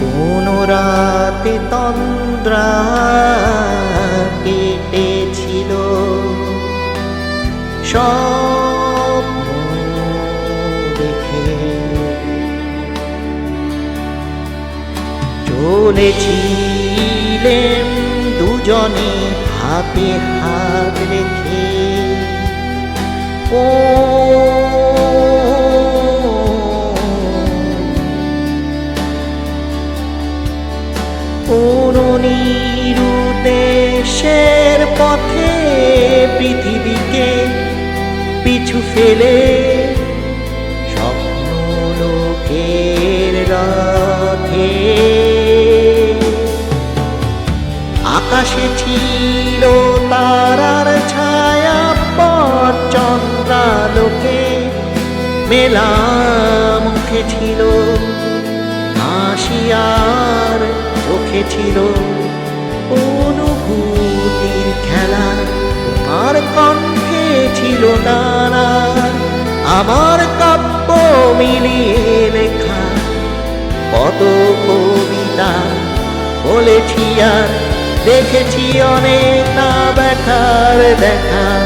কোন রাতে তন্দ্রা কেটেছিল স্বপ্ন দেখে চলেছিলেন দুজনে হাতে হাত রেখে। ও দেশের পথে পৃথিবীকে পিছু ফেলে স্বপ্ন লোকের রথে। আকাশে ছিল তারার ছায়া পর চন্দ্রালোকে মেলা মুখে ছিল হাসিয়ার ছিল অনুভূতির খেলা। তোমার কণ্ঠে ছিল নানা আমার কাব্য মিলিয়ে লেখা। কত কবিতা বলেছি আর দেখেছি অনেক না দেখার দেখা।